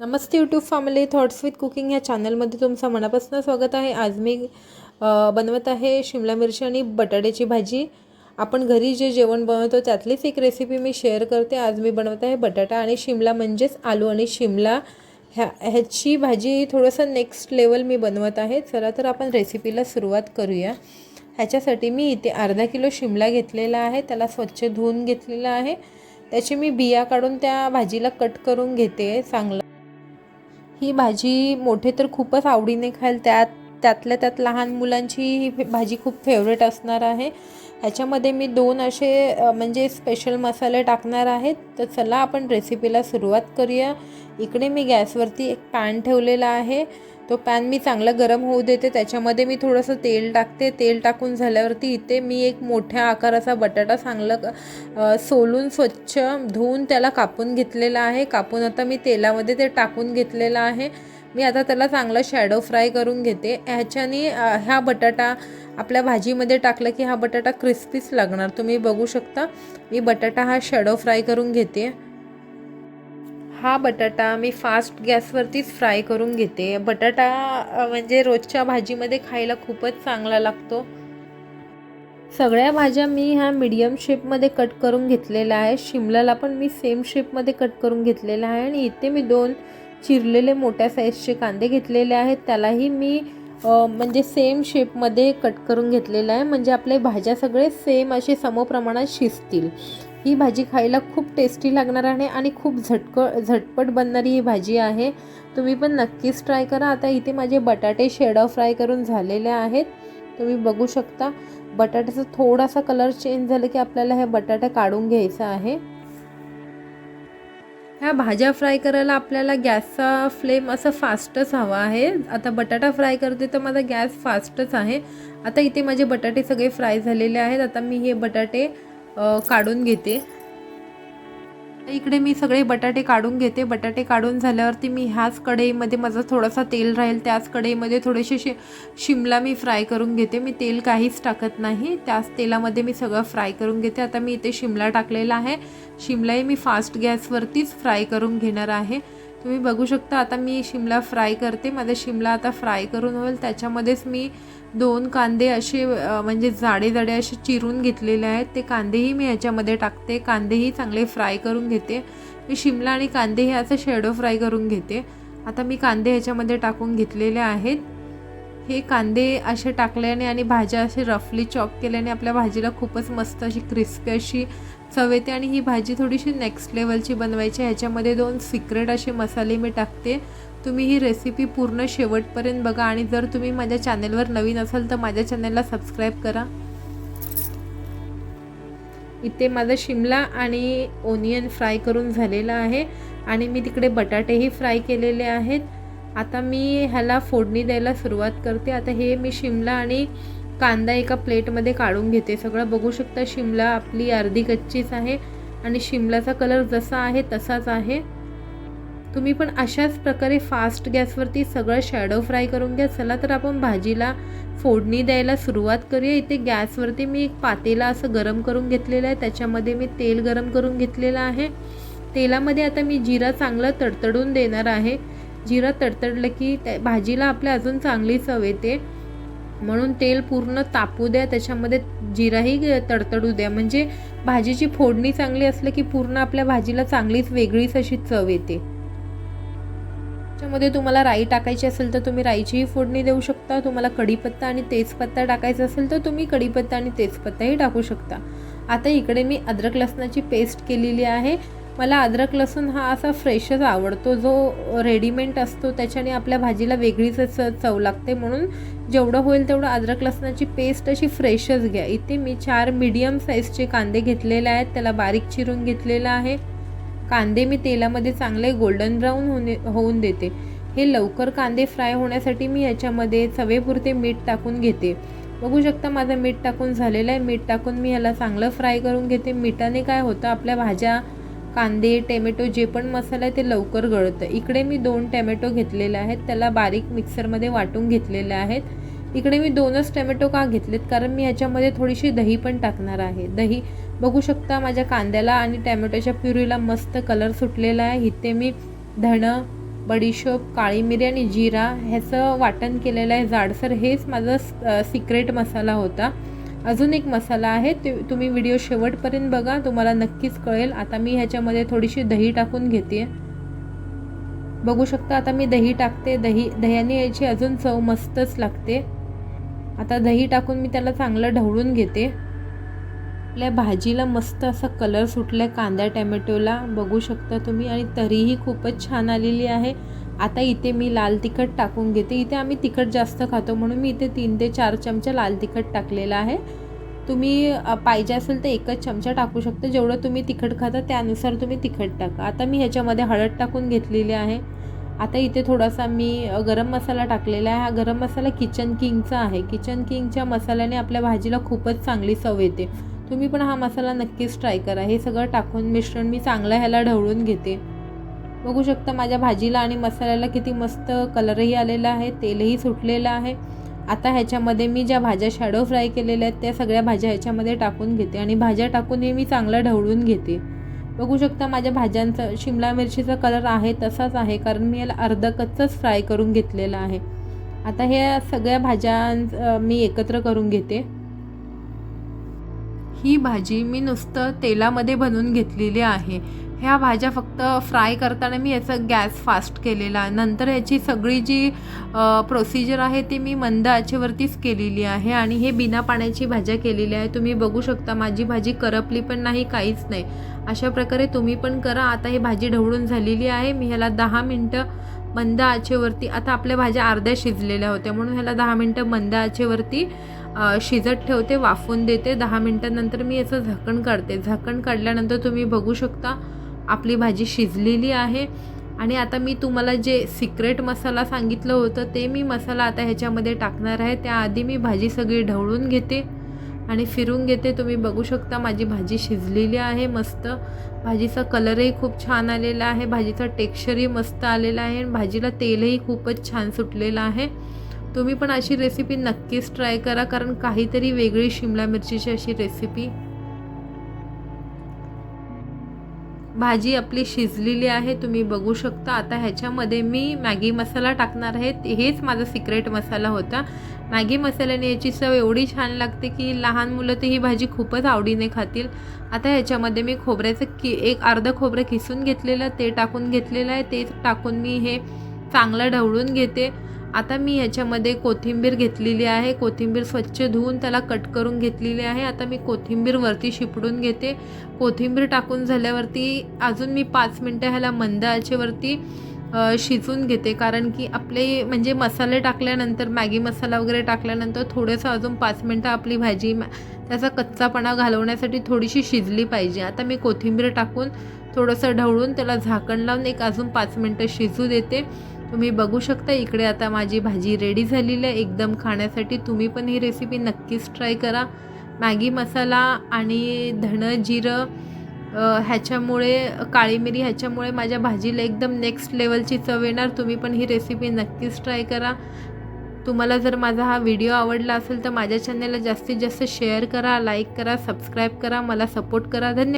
Namaste YouTube family thoughts with cooking ह्या चॅनलमध्ये तुमचं मनापासून स्वागत आहे. आज मी बनवत आहे शिमला मिरची आणि बटाट्याची भाजी. आपण घरी जे जेवण बनवतो त्यातलीच एक रेसिपी मी शेअर करते. आज मी बनवत आहे बटाटा आणि शिमला म्हणजेच आलू आणि शिमला. ह्या ह्याची भाजी थोडंसं नेक्स्ट लेवल मी बनवत आहे. चला तर आपण रेसिपीला सुरुवात करूया. ह्याच्यासाठी मी इथे अर्धा किलो शिमला घेतलेला आहे. त्याला स्वच्छ धुवून घेतलेला आहे. त्याची मी बिया काढून त्या भाजीला कट करून घेते. चांगलं ही भाजी मोठे तर खूपच आवडीने खाईल त्यात. त्यातल्या त्यात लहान मुलांची ही भाजी खूप फेवरेट असणार आहे. ह्याच्यामध्ये मी दोन असे म्हणजे स्पेशल मसाले टाकणार आहेत तर चला आपण रेसिपीला सुरुवात करूया. इकडे मी गॅसवरती एक पॅन ठेवलेला आहे. तो पॅन मी चांगला गरम होऊ देते. त्याच्यामध्ये मी थोडंसं तेल टाकते. तेल टाकून झाल्यावरती इथे मी एक मोठ्या आकाराचा बटाटा चांगला सोलून स्वच्छ धुवून त्याला कापून घेतलेला आहे. कापून आता मी तेलामध्ये ते टाकून घेतलेलं आहे. मी आता त्याला चांगला शॅडो फ्राय करून घेते. ह्याच्याने ह्या बटाटा आपल्या भाजीमध्ये टाकलं की हा बटाटा क्रिस्पीच लागणार. तुम्ही बघू शकता. मी बटाटा हा शॅडो फ्राय करून घेते. हा बटाटा मी फास्ट गॅसवरतीच फ्राय करून घेते. बटाटा म्हणजे रोजच्या भाजीमध्ये खायला खूपच चांगला लागतो. सगळ्या भाज्या मी ह्या मिडियम शेपमध्ये कट करून घेतलेल्या आहे शिमलाला पण मी सेम शेपमध्ये कट करून घेतलेला आहे आणि इथे मी दोन चिरलेले मोठ्या साईजचे कांदे घेतलेले आहेत. त्यालाही मी म्हणजे सेम शेपमध्ये कट करून घेतलेलं आहे. म्हणजे आपले भाज्या सगळे सेम असे समप्रमाणात शिजतील. ही भाजी खायला खूप टेस्टी लागणार आहे आणि खूप झटक झटपट बनणारी ही भाजी आहे. तुम्ही पण नक्कीच ट्राय करा. आता इथे माझे बटाटे शेडा फ्राय करून झालेले आहेत. तुम्ही बघू शकता. बटाट्याचा थोडासा कलर चेंज झाला की आपल्याला हे बटाटा काढून घ्यायचा आहे. ह्या भाज्या फ्राय करायला आपल्याला गॅसचा फ्लेम असं फास्टच हवा आहे. आता बटाटा फ्राय करते तर माझा गॅस फास्टच आहे. आता इथे माझे बटाटे सगळे फ्राय झालेले आहेत. आता मी हे बटाटे काढून घेते. इकडे मी सगळे बटाटे काढून घेते. बटाटे काढून झाल्यावरती मी ह्याच कढईमध्ये माझं थोडासा तेल राहील. त्याच कढईमध्ये थोडेसे शि शिमला मी फ्राय करून घेते. मी तेल काहीच टाकत नाही. त्याच तेलामध्ये मी सगळं फ्राय करून घेते. आता मी इथे शिमला टाकलेला आहे. शिमलाही मी फास्ट गॅसवरतीच फ्राय करून घेणार आहे. तुम्ही बघू शकता आता मी शिमला फ्राय करते. माझा शिमला आता फ्राय करून होईल. त्याच्यामध्येच मी दोन कांदे असे म्हणजे जाडे जाडे असे चिरून घेतलेले आहेत. ते कांदेही मी ह्याच्यामध्ये टाकते. कांदेही चांगले फ्राय करून घेते. मी शिमला आणि कांदे हे असं शेडो फ्राय करून घेते. आता मी कांदे ह्याच्यामध्ये टाकून घेतलेले आहेत. हे कांदे असे टाकल्याने आणि भाज्या असे रफली चॉप केल्याने आपल्या भाजीला खूपच मस्त अशी क्रिस्पी अशी चव येते आणि ही भाजी थोडीशी नेक्स्ट लेवलची बनवायची ह्याच्यामध्ये दोन सिक्रेट असे मसाले मी टाकते. तुम्ही ही रेसिपी पूर्ण शेवटपर्यंत बघा आणि जर तुम्ही माझ्या चॅनलवर नवीन असाल तर माझ्या चॅनलला सबस्क्राईब करा. इथे माझा शिमला आणि ओनियन फ्राय करून झालेला आहे आणि मी तिकडे बटाटेही फ्राय केलेले आहेत. आता मी ह्याला फोडणी द्यायला सुरुवात करते. आता हे मी शिमला आणि कांदा एका प्लेटमध्ये काढून घेते. सगळं बघू शकता शिमला आपली अर्धी कच्चीच आहे आणि शिमलाचा कलर जसा आहे तसाच आहे. तुम्ही पण अशाच प्रकारे फास्ट गॅसवरती सगळं शॅडो फ्राय करून घ्या. चला तर आपण भाजीला फोडणी द्यायला सुरुवात करूया. इथे गॅसवरती मी एक पातेला असं गरम करून घेतलेलं आहे. त्याच्यामध्ये मी तेल गरम करून घेतलेलं आहे. तेलामध्ये आता मी जिरा चांगला तडतडून देणार आहे. जिरं तडतडलं की त्या भाजीला आपल्या अजून चांगली चव येते. म्हणून तेल पूर्ण तापू द्या त्याच्यामध्ये जिराही तडतडू द्या. म्हणजे भाजीची फोडणी चांगली असलं की पूर्ण आपल्या भाजीला चांगलीच वेगळीच अशी चव येते. त्याच्यामध्ये तुम्हाला राई टाकायची असेल तर तुम्ही राईचीही फोडणी देऊ शकता. तुम्हाला कढीपत्ता आणि तेजपत्ता टाकायचा असेल तर तुम्ही कढीपत्ता आणि तेजपत्ताही टाकू शकता. आता इकडे मी अद्रक लसणाची पेस्ट केलेली आहे. मला अद्रक लसूण हा असा फ्रेशच आवडतो. जो रेडीमेड असतो त्याच्याने आपल्या भाजीला वेगळीच च- चव लागते. म्हणून जेवढं होईल तेवढं अद्रक लसणाची पेस्ट अशी फ्रेशच घ्या. इथे मी चार मीडियम साईजचे कांदे घेतलेले आहेत. त्याला बारीक चिरून घेतलेला आहे. कांदे मी तेलामध्ये चांगले गोल्डन ब्राऊन होणे होऊन देते. हे लवकर कांदे फ्राय होण्यासाठी मी याच्यामध्ये चवेपुरते मीठ टाकून घेते. बघू शकता माझं मीठ टाकून झालेलं आहे. मीठ टाकून मी ह्याला चांगलं फ्राय करून घेते. मिठाने काय होतं आपल्या भाज्या कांदे टॅमॅटो जे पण मसाला आहे ते लवकर गळतं. इकडे मी दोन टॅमॅटो घेतलेले आहेत. त्याला बारीक मिक्सरमध्ये वाटून घेतलेले आहेत. इकडे मी दोनच टॅमॅटो का घेतलेत? कारण मी ह्याच्यामध्ये थोडीशी दही पण टाकणार आहे. दही बघू शकता माझ्या कांद्याला आणि टॅमॅटोच्या प्युरीला मस्त कलर सुटलेला आहे. इथे मी धणं बडीशोप काळी मिरी आणि जिरा ह्याचं वाटण केलेलं आहे. जाडसर हेच माझा सिक्रेट मसाला होता. अजून एक मसाला आहे ते तुम्ही व्हिडिओ शेवटपर्यंत बघा तुम्हाला नक्कीच कळेल. आता मी ह्याच्यामध्ये थोडीशी दही टाकून घेते. बघू शकता आता मी दही टाकते. दही दह्याने याची अजून चव मस्तच लागते. आता दही टाकून मी त्याला चांगलं ढवळून घेते. आपल्या भाजीला मस्त असा कलर सुटला आहे कांदा टॅमॅटोला. बघू शकता तुम्ही. आणि तरीही खूपच छान आलेली आहे. आता इथे मी लाल तिखट टाकून घेते. इथे आम्ही तिखट जास्त खातो म्हणून मी इथे तीन ते चार चमचा लाल तिखट टाकलेला आहे. तुम्ही पाहिजे असेल तर एकच चमचा टाकू शकता. जेवढं तुम्ही तिखट खाता त्यानुसार तुम्ही तिखट टाका. आता मी ह्याच्यामध्ये हळद टाकून घेतलेली आहे. आता इथे थोडासा मी गरम मसाला टाकलेला आहे. हा गरम मसाला किचन किंगचा आहे. किचन किंगच्या मसाल्याने आपल्या भाजीला खूपच चांगली चव येते. तुम्ही पण हा मसाला नक्कीच ट्राय करा. हे सगळं टाकून मिश्रण मी चांगलं ह्याला ढवळून घेते. बघू शकता माझ्या भाजीला आणि मसाल्याला किती मस्त कलरही आलेला आहे तेलही सुटलेलं आहे. आता ह्याच्यामध्ये मी ज्या भाज्या शॅडो फ्राय केलेल्या आहेत त्या सगळ्या भाज्या ह्याच्यामध्ये टाकून घेते आणि भाज्या टाकून हे मी चांगलं ढवळून घेते. बघू शकता माझ्या भाज्यांचा शिमला मिरचीचा कलर आहे तसाच आहे कारण मी याला अर्धं कच्चंच फ्राय करून घेतलेलं आहे. आता ह्या सगळ्या भाज्या मी एकत्र करून घेते. ही भाजी मी नुसतं तेलामध्ये बनवून घेतलेली आहे. ह्या भाज्या फक्त फ्राय करताना मी याचा गॅस फास्ट केलेला. नंतर ह्याची सगळी जी प्रोसिजर आहे ती मी मंद आचेवरतीच केलेली आहे आणि हे बिना पाण्याची भाज्या केलेली आहे. तुम्ही बघू शकता माझी भाजी करपली पण नाही काहीच नाही. अशा प्रकारे तुम्ही पण करा. आता ही भाजी ढवळून झालेली आहे. मी ह्याला दहा मिनटं मंद आचेवरती आता आपल्या भाज्या अर्ध्या शिजलेल्या होत्या. म्हणून ह्याला दहा मिनटं मंद आचेवरती शिजत ठेवते वाफवून देते. दहा मिनटानंतर मी याचं झाकण काढते. झाकण काढल्यानंतर तुम्ही बघू शकता आपली भाजी शिजलेली आहे. आणि आता मी तुम्हाला जे सिक्रेट मसाला सांगितलं होतं ते मी मसाला आता ह्याच्यामध्ये टाकणार आहे. त्याआधी मी भाजी सगळी ढवळून घेते आणि फिरून घेते. तुम्ही बघू शकता माझी भाजी शिजलेली आहे मस्त. भाजीचा कलरही खूप छान आलेला आहे. भाजीचा टेक्स्चरही मस्त आलेला आहे. आणि भाजीला तेलही खूपच छान सुटलेलं आहे. तुम्ही पण अशी रेसिपी नक्कीच ट्राय करा कारण काहीतरी वेगळी शिमला मिरचीची अशी रेसिपी भाजी आपली शिजलेली आहे तुम्ही बघू शकता. आता ह्याच्यामध्ये मी मॅगी मसाला टाकणार आहे. हेच माझा सिक्रेट मसाला होता. मॅगी मसाल्याने याची चव एवढी छान लागते की लहान मुलं तर ही भाजी खूपच आवडीने खातील. आता ह्याच्यामध्ये मी खोबऱ्याचं की एक अर्धं खोबरं किसून घेतलेलं ते टाकून घेतलेलं आहे. ते टाकून मी हे चांगलं ढवळून घेते. आता मी याच्यामध्ये कोथिंबीर घेतलेली आहे. कोथिंबीर स्वच्छ धुवून त्याला कट करून घेतलेली आहे. आता मी कोथिंबीर वरती शिपडून घेते. कोथिंबीर टाकून झाल्यावरती अजून मी पाच मिनटं ह्याला मंद आचेवरती शिजून घेते. कारण की आपले म्हणजे मसाले टाकल्यानंतर मॅगी मसाला वगैरे टाकल्यानंतर थोडंसं अजून पाच मिनटं आपली भाजी त्याचा कच्चापणा घालवण्यासाठी थोडीशी शिजली पाहिजे. आता मी कोथिंबीर टाकून थोडंसं ढवळून त्याला झाकण लावून एक अजून पाच मिनटं शिजू देते. तुम्ही बघू शकता इकडे आता माझी भाजी रेडी झालेली आहे. एकदम खाण्यासाठी तुम्ही पण ही रेसिपी नक्कीच ट्राय करा. मॅगी मसाला आणि धणं जिरं ह्याच्यामुळे काळी मिरी ह्याच्यामुळे माझ्या भाजीला एकदम नेक्स्ट लेवलची चव येणार. तुम्ही पण ही रेसिपी नक्कीच ट्राय करा. तुम्हाला जर माझा हा व्हिडिओ आवडला असेल तर माझ्या चॅनलला जास्तीत जास्त शेअर करा लाईक करा सबस्क्राईब करा. मला सपोर्ट करा. धन्यवाद.